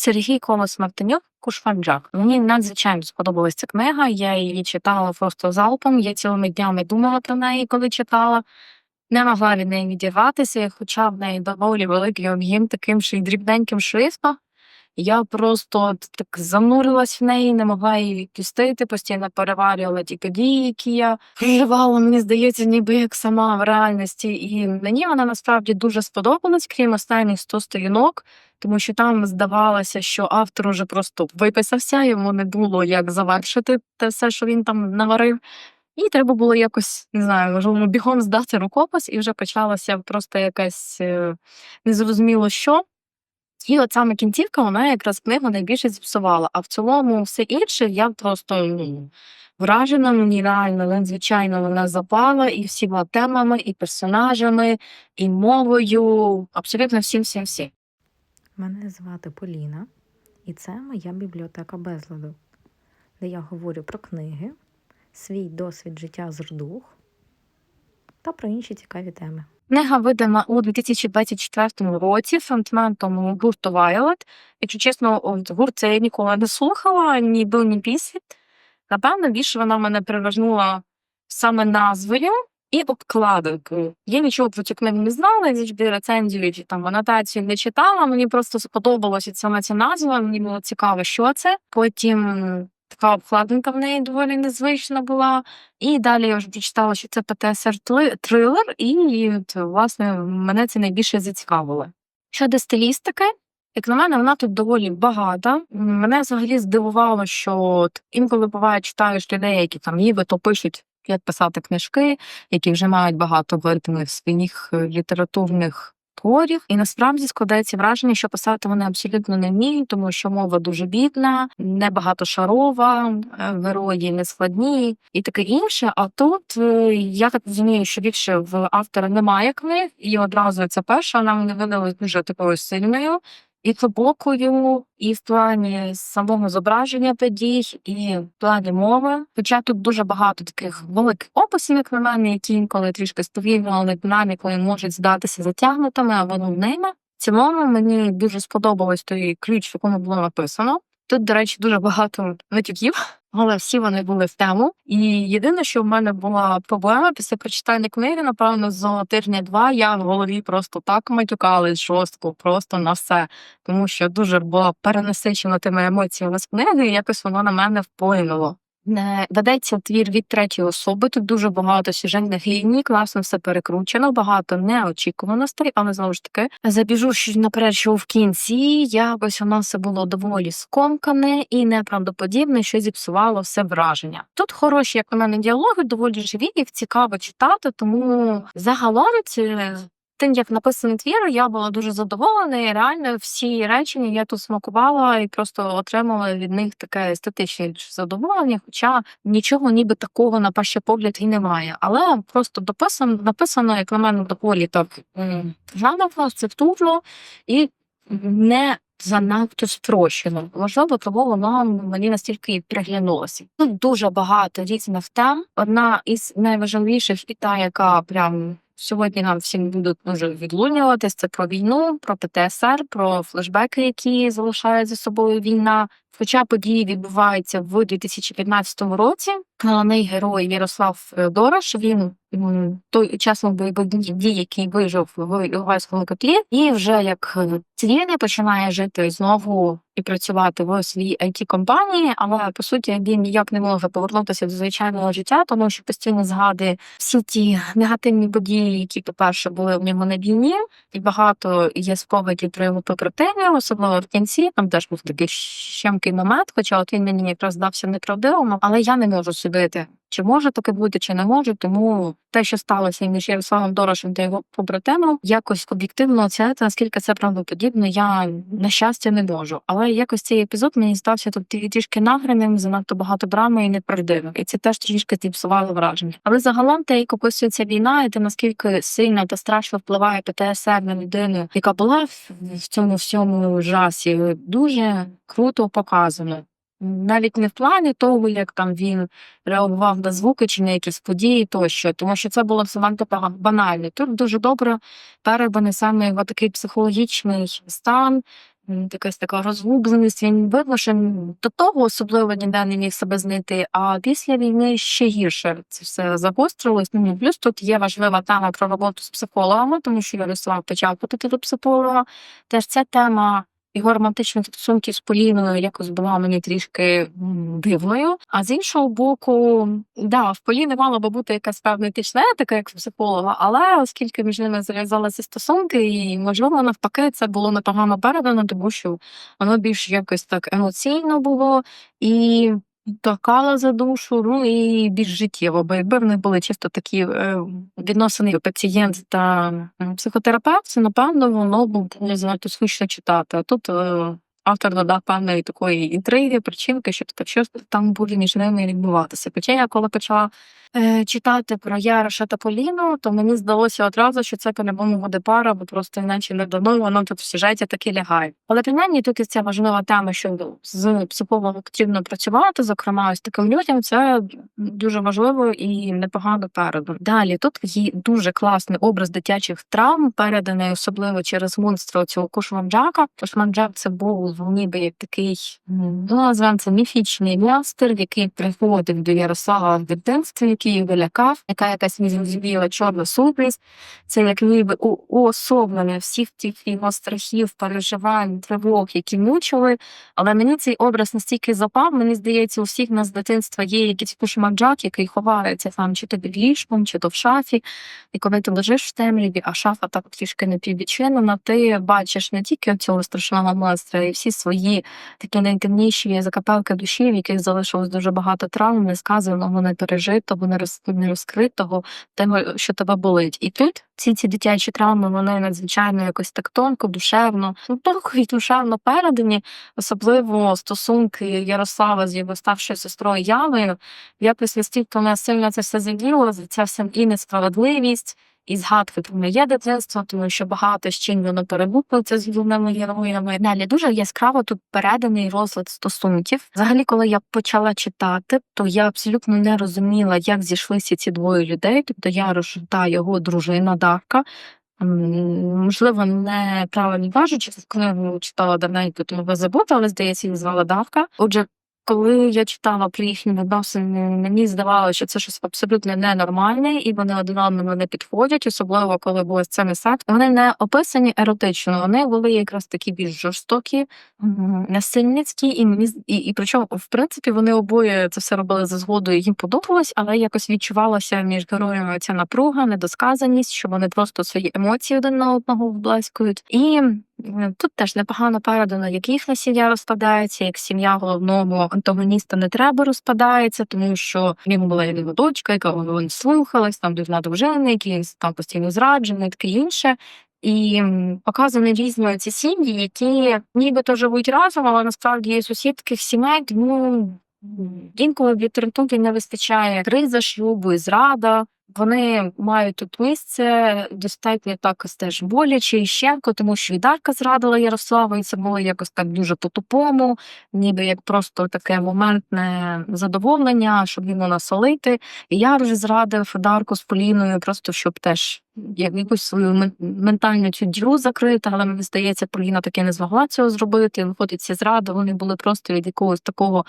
Сергій Колос Мартинюк Кушфанджак. Мені надзвичайно сподобалась ця книга. Я її читала просто залпом. Я цілими днями думала про неї, коли читала. Не могла від неї відірватися, хоча в неї доволі великий об'єм таким ще й дрібненьким шрифтом. Я просто так занурилась в неї, не могла її відпустити, постійно переварювала ті події, які я проживала, мені здається, ніби як сама в реальності. І мені вона насправді дуже сподобалась, крім останніх 100 сторінок, тому що там здавалося, що автор уже просто виписався, йому не було як завершити те все, що він там наварив. І треба було якось, не знаю, можливо, бігом здати рукопис, і вже почалося просто якась е, незрозуміло що. І от саме кінцівка, вона якраз книгу найбільше зіпсувала. А в цілому все інше я просто ну, вражена, мені реально надзвичайно вона запала і всіма темами, і персонажами, і мовою. Абсолютно всім, всім, всім. Мене звати Поліна, і це моя бібліотека безладу, де я говорю про книги, свій досвід життя з рдух та про інші цікаві теми. Книга видана у 2024 році фронтментом гурту Violet. Якщо чесно, гурт це я ніколи не слухала, ні до, ні після. Напевно, більше вона мене привернула саме назвою і обкладинкою. Я нічого про цю книгу не знала, завжди рецензію чи там анотацію не читала. Мені просто сподобалася саме ця назва. Мені було цікаво, що це. Потім така обкладинка в неї доволі незвична була. І далі я вже прочитала, що це ПТСР трилер, і власне мене це найбільше зацікавило. Щодо стилістики, як на мене, вона тут доволі багата. Мене взагалі здивувало, що от інколи буває, читаєш людей, які там нібито пишуть, як писати книжки, які вже мають багато виданих своїх е, літературних творів. І насправді складається враження, що писати вони абсолютно не вміють, тому що мова дуже бідна, небагатошарова, е, герої нескладні і таке інше. А тут е, я так розумію, що більше в автора немає книг, і одразу це перша вона не видалась дуже такою сильною. І глибокою, і в плані самого зображення подій, і в плані мови. Хоча тут дуже багато таких великих описів, як на мене, які інколи трішки сповільнювали динамікою, можуть здатися затягнутими або нудними. В цілому мені дуже сподобалось той ключ, в якому було написано. Тут, до речі, дуже багато витоків, але всі вони були в тему. І єдине, що в мене була проблема після прочитання книги, напевно, з тижня два я в голові просто так матюкалась жорстко, просто на все. Тому що дуже була перенасичена тими емоціями з книги, і якось воно на мене вплинуло. Ведеться твір від третьої особи. Тут дуже багато сюжетних ліній, класно все перекручено, багато неочікуваностей, але знову ж таки забіжу наперед, що в кінці якось воно все було доволі скомкане і неправдоподібне, що зіпсувало все враження. Тут хороші, як на мене, діалоги, доволі живі, їх цікаво читати, тому загалом це. Тим, як написаний твір, я була дуже задоволена. і Реально, всі речення я тут смакувала і просто отримала від них таке естетичне задоволення. Хоча нічого ніби такого на перший погляд і немає. Але просто дописано, написано, як на мене, доволі так жаново, сцептурно і не занадто спрощено. Можливо, тому воно мені настільки приглянулося. Тут дуже багато різних тем. Одна із найважливіших і та, яка прям сьогодні нам всім будуть дуже відлунюватись. Це про війну, про ПТСР, про флешбеки, які залишає за собою війна. Хоча події відбуваються в 2015 році. Головний герой Ярослав Дорош. Він той учасник бойових дій, який вижив в Іловайському котлі, і вже як цивільний починає жити знову і працювати в своїй it компанії, але по суті він ніяк не може повернутися до звичайного життя, тому що постійно згадує всі ті негативні події, які по перше були в ньому на війні, і багато є спогадів про його побратимів, особливо в кінці. Там теж був такий щемкий момент, хоча от він мені якраз здався неправдивим, але я не можу судити. Чи може таке бути, чи не може, тому те, що сталося між Ярославом Дорошем та його побратимом, якось об'єктивно оцінити, наскільки це правдоподібно, я на щастя не можу. Але якось цей епізод мені стався тут трішки награним, занадто багато драми і неправдивим. І це теж трішки зіпсувало враження. Але загалом те, як описується війна, і те наскільки сильно та страшно впливає ПТСР на людину, яка була в цьому всьому жасі, дуже круто показано. Навіть не в плані того, як там він реагував на звуки чи на якісь події тощо, тому що це було занадто банально. Тут дуже добре перебаний саме його такий психологічний стан, якась така розгубленість. Він видно, до того особливо ніде не міг себе знайти. А після війни ще гірше це все загострилось. Ну плюс тут є важлива тема про роботу з психологами, тому що Ярослав почав ходити до психолога. Теж ця тема його романтичних стосунків з Поліною якось була мені трішки дивною. А з іншого боку, да, в Поліни мала би бути якась певна етична етика, як психолога, але оскільки між ними зав'язалися стосунки, і можливо навпаки, це було непогано передано, тому що воно більш якось так емоційно було і. Торкала за душу, ну і більш життєво, бо якби в них були чисто такі е, відносини пацієнт та психотерапевт, це напевно воно було занадто скучно читати. А тут е, автор додав певної такої інтриги, причинки, що таке щось там буде між ними відбуватися. Хоча я коли почала читати про Яроша та Поліну, то мені здалося одразу, що це по-любому буде пара, бо просто іначе не дано, воно тут в сюжеті таки лягає. Але принаймні тут і ця важлива тема, що з психологом потрібно працювати, зокрема, ось таким людям, це дуже важливо і непогано передано. Далі тут є дуже класний образ дитячих травм, переданий особливо через монстра цього Кушманджака. Кушманджак це був ніби як такий, ну називаємо це міфічний мастер, який приходив до Ярослава в дитинстві, який його лякав, яка якась незрозуміла чорна сутність. Це як ніби уособлення всіх тих його страхів, переживань, тривог, які мучили. Але мені цей образ настільки запав, мені здається, у всіх нас з дитинства є якийсь кушманджак, який ховається там, чи то під ліжком, чи то в шафі. І коли ти лежиш в темряві, а шафа так трішки напіввідчинена, ти бачиш не тільки цього страшного монстра, і всі свої такі найдивніші закапелки душі, в яких залишилось дуже багато травм, несказаного, непережитого, нерозкритого, того, що тебе болить. І тут ці ці дитячі травми вони надзвичайно якось так тонко, душевно, ну тонко і душевно передані, особливо стосунки Ярослава з його старшою сестрою Явою. Якось настільки мене сильно це все заділо, ця вся і несправедливість. І згадки про моє дитинство, тому що багато з чим воно перегукується з головними героями. Далі дуже яскраво тут переданий розлад стосунків. Взагалі, коли я почала читати, то я абсолютно не розуміла, як зійшлися ці двоє людей, тобто Ярош та його дружина Дарка. Можливо, неправильно кажучи, цю книгу читала давненько, тому ви забута, але здається, її звала Давка. Отже, коли я читала про їхні відносини, мені здавалося, що це щось абсолютно ненормальне, і вони один одному не підходять, особливо коли були сцени сексу. Вони не описані еротично, вони були якраз такі більш жорстокі, насильницькі, і мені і, і причому, в принципі, вони обоє це все робили за згодою, їм подобалось, але якось відчувалося між героями ця напруга, недосказаність, що вони просто свої емоції один на одного вбласкують. І тут теж непогано передано, як їхня сім'я розпадається, як сім'я головного антагоніста не треба розпадається, тому що в нього була його дочка, яка його не слухалась, там дивна дружина, який там постійно зраджений, таке інше. І показані різні ці сім'ї, які нібито живуть разом, але насправді є сусід сімей, тому інколи в літературі не вистачає криза шлюбу і зрада. Вони мають тут місце достатньо також теж боляче і щемко, тому що і Дарка зрадила Ярослава, і це було якось так дуже по-тупому, ніби як просто таке моментне задоволення, щоб йому насолити. І я вже зрадив Дарку з Поліною, просто щоб теж якусь свою ментальну цю діру закрити, але мені здається, Поліна таки не змогла цього зробити. Виходить, ці зради вони були просто від якогось такого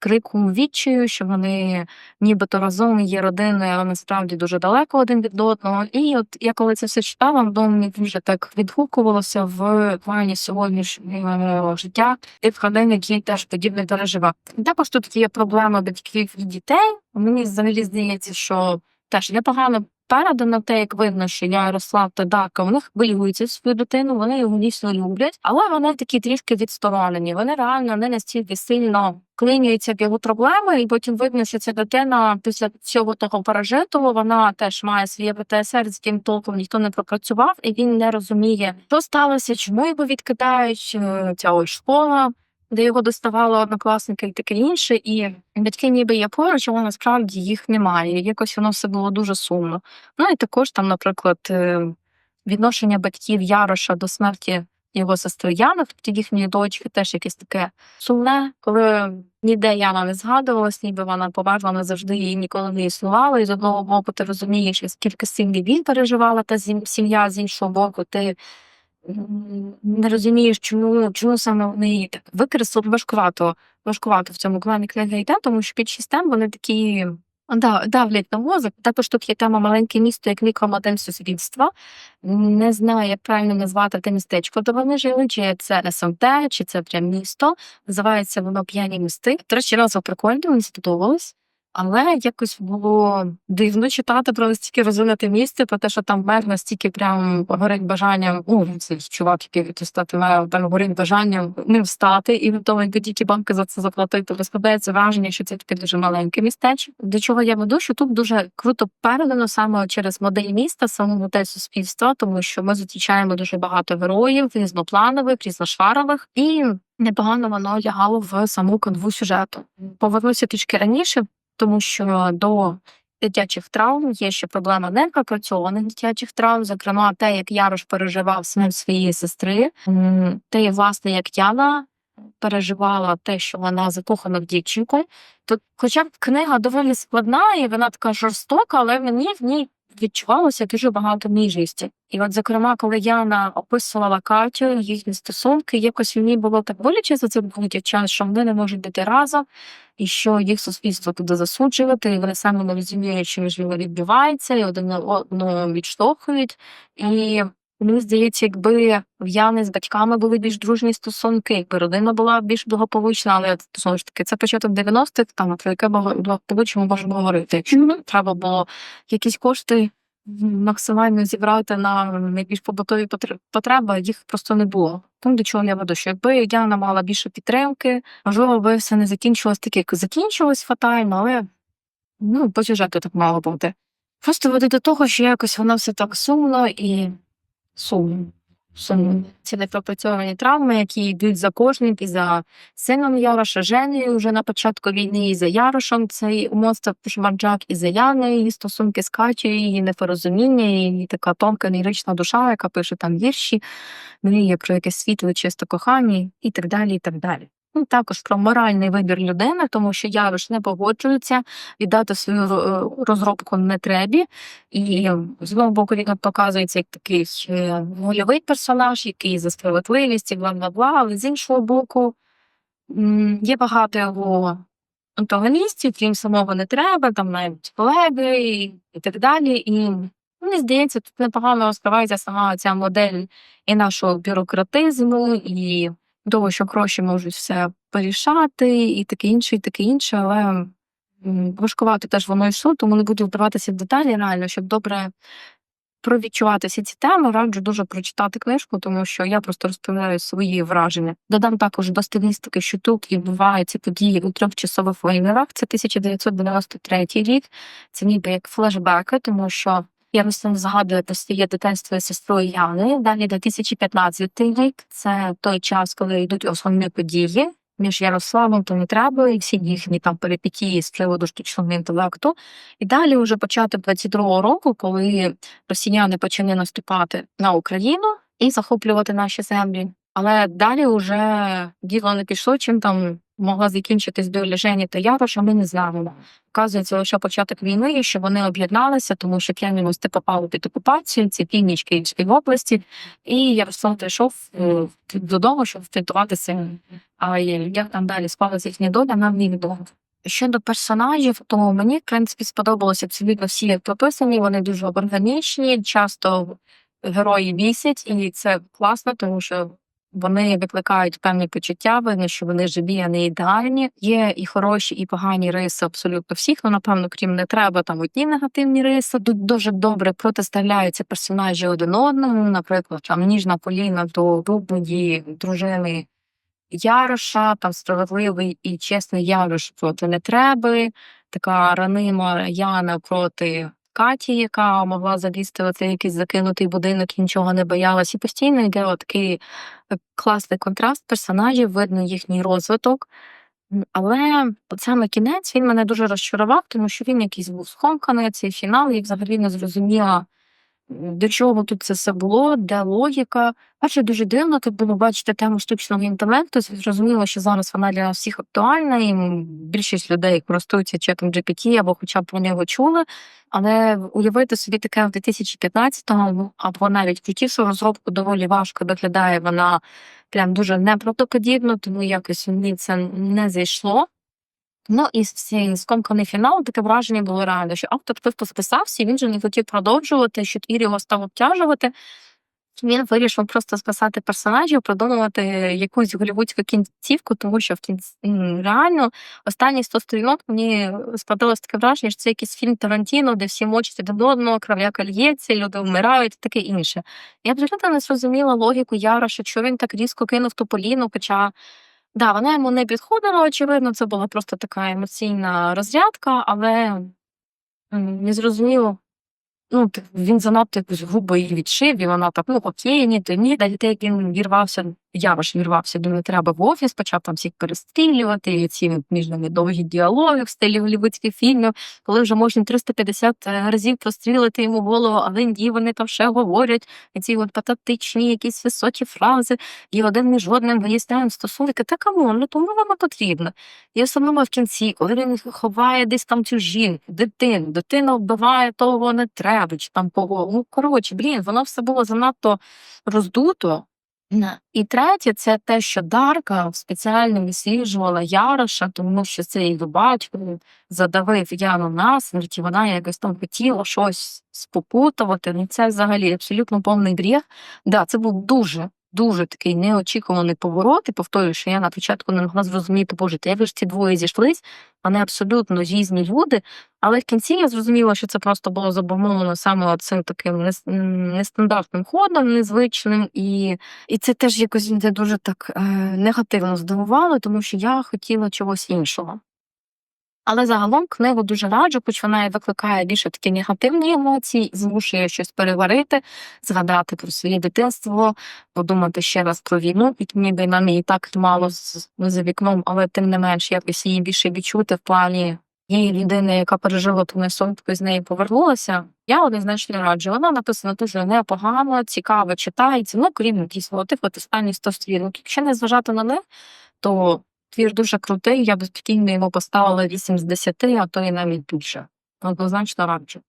крику відчаю, що вони нібито разом є родиною, але насправді дуже далеко один від одного. І от я коли це все читала, воно мені дуже так відгукувалося в плані сьогоднішнього життя і родин, які теж подібне переживав. Також тут є проблема батьків і дітей. Мені взагалі здається, що теж непогано передано те, як видно, що Ярослав та Дарка, вони хвилюються свою дитину, вони його дійсно люблять, але вони такі трішки відсторонені. Вони реально не настільки сильно клинюються в його проблеми, і потім видно, що ця дитина після всього того пережитого вона теж має своє ПТСР, з яким толком ніхто не пропрацював, і він не розуміє, що сталося, чому його відкидають, е, ця ось школа. Де його доставали однокласники і таке інше, і батьки ніби є поруч, але насправді їх немає. Якось воно все було дуже сумно. Ну і також там, наприклад, е, відношення батьків Яроша до смерті його сестри Яни, тобто їхньої дочки, теж якесь таке сумне, коли ніде Яна не згадувалась, ніби вона померла назавжди і ніколи не існувала. І з одного боку, ти розумієш, скільки сильно він переживала та сім'я, з іншого боку, ти не розумієш, чому, чому саме вони її так викреслили. Важкувато, важкувато в цьому плані книга тому що під шістем вони такі да, давлять на мозок. Також тут є тема маленьке місто як мікромодель суспільства. Не знаю, як правильно назвати те містечко, де вони жили, чи це СМТ, чи це прям місто. Називається воно п'яні місти. Третій раз прикольно, мені сподобалось. Але якось було дивно читати про настільки розвинуте місце, про те, що там мер настільки прям горить бажанням, ну, цей чувак, який хотів стати мером, там горить бажанням не встати і готовий ті банки за це заплатити. Тобто складається враження, що це таке дуже маленьке містечко. До чого я веду, що тут дуже круто передано саме через модель міста, саму модель суспільства, тому що ми зустрічаємо дуже багато героїв, різнопланових, різношварових і непогано воно лягало в саму канву сюжету. Повернуся трішки раніше тому що до дитячих травм є ще проблема непропрацьованих дитячих травм, зокрема, те, як Ярош переживав смерть своєї сестри, Ти власне, як Яна переживала те, що вона закохана в дівчинку. То, хоча б книга доволі складна, і вона така жорстока, але мені в ній відчувалося дуже багато ніжності. І от, зокрема, коли Яна описувала Катю, їхні стосунки, якось ній було так боляче за це будь час, що вони не можуть бути разом, і що їх суспільство туди засуджувати, і вони саме не розуміють, що між ними відбувається, і один одного відштовхують. І мені здається, якби в Яни з батьками були більш дружні стосунки, якби родина була більш благополучна, але знову ж таки, це початок 90-х, там про яке благополуччя ми можемо говорити. Треба було якісь кошти максимально зібрати на найбільш побутові потреби, їх просто не було. Тому до чого я веду, що якби Яна мала більше підтримки, можливо, би все не закінчилось так, як закінчилось фатально, але ну, по сюжету так мало бути. Просто веду до того, що якось воно все так сумно і сумно. Сумно. Ці непропрацьовані травми, які йдуть за кожним і за сином Яроша, Женею вже на початку війни, і за Ярошем, цей монстр Шмарджак, і за Яною, її стосунки з Катю, її непорозуміння, її така тонка лірична душа, яка пише там вірші, мріє про якесь світле, чисто кохання і так далі. і так далі. Ну, також про моральний вибір людини, тому що Ярош не погоджується віддати свою е, розробку нетребі. І з одного боку він показується як такий е, вольовий персонаж, який за справедливість і бла бла бла, але з іншого боку є багато його антагоністів, крім самого не треба, там навіть колеги і так далі. І мені здається, тут непогано розкривається сама ця модель і нашого бюрократизму, і того, що гроші можуть все порішати, і таке інше, і таке інше, але важкувато теж воно йшло, тому не буду вдаватися в деталі реально, щоб добре провідчувати всі ці теми, раджу дуже прочитати книжку, тому що я просто розповідаю свої враження. Додам також до стилістики, що тут відбуваються події у трьох часових вимірах. Це 1993 рік. Це ніби як флешбеки, тому що я просто згадую про своє дитинство з сестрою Яни. Далі 2015 рік. Це той час, коли йдуть основні події між Ярославом та Нетребою і всі їхні там перипетії з приводу штучного інтелекту. І далі вже початок 22-го року, коли росіяни почали наступати на Україну і захоплювати наші землі. Але далі вже діло не пішло, чим там могла закінчитись доля Жені та Яроша, ми не знаємо. Вказується лише початок війни, і що вони об'єдналися, тому що п'яні мости попали під окупацію, це північ Київської області, і Ярослав прийшов е, додому, щоб врятуватися. А як там далі склалася їхня доля, нам невідомо. Щодо персонажів, то мені в принципі сподобалося абсолютно всі як прописані. Вони дуже органічні, часто герої бісять, і це класно, тому що вони викликають певні почуття, видно, що вони живі, а не ідеальні. Є і хороші, і погані риси абсолютно всіх. Ну, напевно, крім не треба, там одні негативні риси. Тут дуже добре протиставляються персонажі один одному. Наприклад, там ніжна Поліна до рубної дружини Яроша, там справедливий і чесний Ярош проти Нетреби, така ранима Яна проти Каті, яка могла залізти в цей якийсь закинутий будинок і нічого не боялась. І постійно йде такий е, класний контраст персонажів, видно їхній розвиток. Але саме кінець він мене дуже розчарував, тому що він якийсь був схомканий, цей фінал, і взагалі не зрозуміла, до чого тут це все було, де логіка. Перше, дуже дивно тут було бачити тему штучного інтелекту. Зрозуміло, що зараз вона для всіх актуальна, і більшість людей користуються чатом GPT або хоча б про нього чули. Але уявити собі таке в 2015-му, або навіть свою розробку доволі важко доглядає вона прям дуже неправдоподібно, тому якось мені це не зайшло. Ну і з скомканий фінал таке враження було реально, що автор просто списався, і він же не хотів продовжувати, що твір його став обтяжувати. Він вирішив просто списати персонажів, продумувати якусь голівудську кінцівку, тому що в кінці реально останні 100 сторінок мені складалось таке враження, що це якийсь фільм Тарантіно, де всі мочать один одного, кравляка л'ється, люди вмирають, таке інше. Я абсолютно не зрозуміла логіку Яроша, що він так різко кинув ту Поліну, хоча. Да, вона йому не підходила, очевидно, це була просто така емоційна розрядка, але не зрозуміло. Ну, він занадто якось грубо її відшив, і вона так, ну окей, ні, то ні. Далі те, як він вірвався, Ярош вірвався до не треба в офіс, почав там всіх перестрілювати, і ці між ними довгі діалоги в стилі голівудських фільмів, коли вже можна 350 разів прострілити йому голову, але ні, вони там ще говорять, і ці от патетичні якісь високі фрази, і один між одним виясняємо стосунки. Та камон, ну тому воно потрібно. І особливо в кінці, коли він ховає десь там цю жінку, дитину, дитина вбиває того не треба, чи там кого. Ну, коротше, блін, воно все було занадто роздуто. І третє, це те, що Дарка спеціально висліджувала Яроша, тому що це її батько задавив Яну насмерть, і вона якось там хотіла щось спопутувати. Ну це взагалі абсолютно повний бріг. Да, це був дуже. Дуже такий неочікуваний поворот, і повторюю, що я на початку не могла зрозуміти, боже, як ж ці двоє зійшлись, вони абсолютно різні люди. Але в кінці я зрозуміла, що це просто було забумовлено саме цим таким нестандартним ходом, незвичним, і і це теж якось мене дуже так е, негативно здивувало, тому що я хотіла чогось іншого. Але загалом книгу дуже раджу, хоч вона і викликає більше такі негативні емоції, змушує щось переварити, згадати про своє дитинство, подумати ще раз про війну, і ніби нам її так мало за вікном, але тим не менш якось її більше відчути в плані її людини, яка пережила ту несонтку, з неї повернулася. Я однозначно раджу. Вона написана дуже непогано, цікаво читається. Ну, крім дійсно тих от останні 100 сторінок. Якщо не зважати на них, то твір дуже крутий. Я б спокійно йому поставила 8 з 10, а то і навіть більше. Однозначно раджу.